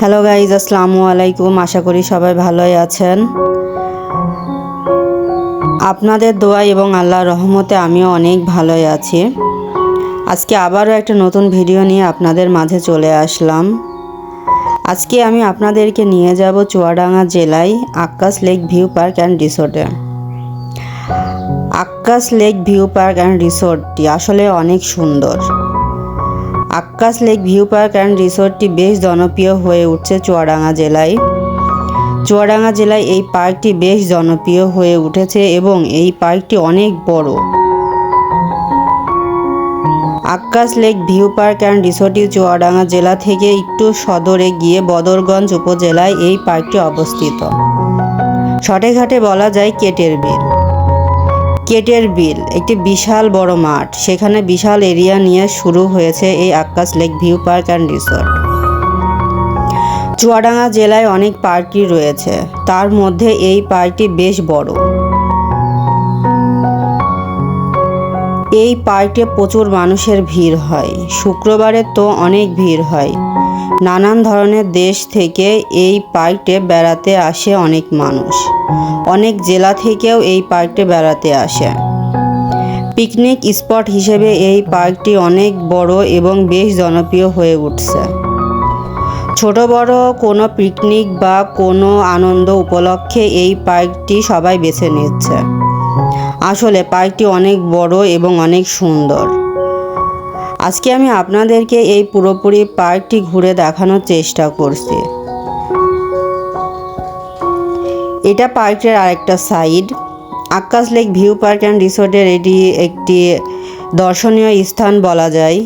Hello guys আসসালামু আলাইকুম। আশা করি সবাই ভালোই আছেন। আপনাদের দোয়া এবং আল্লাহ রহমতে আমিও অনেক ভালোই আছি। আজকে আবারও একটা নতুন ভিডিও নিয়ে আপনাদের মাঝে চলে আসলাম। আজকে আমি আপনাদেরকে নিয়ে যাব চুয়াডাঙ্গা জেলায় Akkas lake view park and রিসোর্টে। Akkas lake view park and রিসোর্টটি আসলে অনেক সুন্দর। Akkas lake view park and রিসোর্টটি বেশ জনপ্রিয় হয়ে উঠছে চুয়াডাঙ্গা জেলায়। চুয়াডাঙ্গা জেলায় এই পার্কটি বেশ জনপ্রিয় হয়ে উঠেছে এবং এই পার্কটি অনেক বড়। Akkas lake view park and রিসোর্টটি Chuadanga জেলা থেকে একটু সদরে গিয়ে বদরগঞ্জ উপজেলায় এই পার্কটি অবস্থিত। শর্টেঘাটে বলা যায় কেটের বিল কেটের বিল, একটি বিশাল বড় মাঠ। সেখানে বিশাল এরিয়া নিয়ে শুরু হয়েছে এই Akkas lake, view park and resort. Chuadanga জেলায় অনেক পার্কই রয়েছে। তার মধ্যে এই পার্কটি বেশ বড়। এই পার্কে প্রচুর মানুষের ভিড় হয়। শুক্রবারে তো অনেক ভিড় হয়। নানান ধরনের দেশ থেকে এই পার্কে বেড়াতে আসে অনেক মানুষ। অনেক জেলা থেকেও এই পার্কটি বেড়াতে আসে। পিকনিক স্পট হিসেবে এই পার্কটি অনেক বড় এবং বেশ জনপ্রিয় হয়ে উঠছে। ছোট, বড় কোনো পিকনিক বা কোনো আনন্দ উপলক্ষে এই পার্কটি সবাই বেছে নিচ্ছে। আসলে পার্কটি অনেক বড় এবং অনেক সুন্দর। আজকে আমি আপনাদেরকে এই পুরোপুরি পার্কটি ঘুরে দেখানোর চেষ্টা করছি। এটা পার্কের আরেকটা side. Akash lake view park and রিসোর্টের এটি একটি দর্শনীয় স্থান বলা যায়।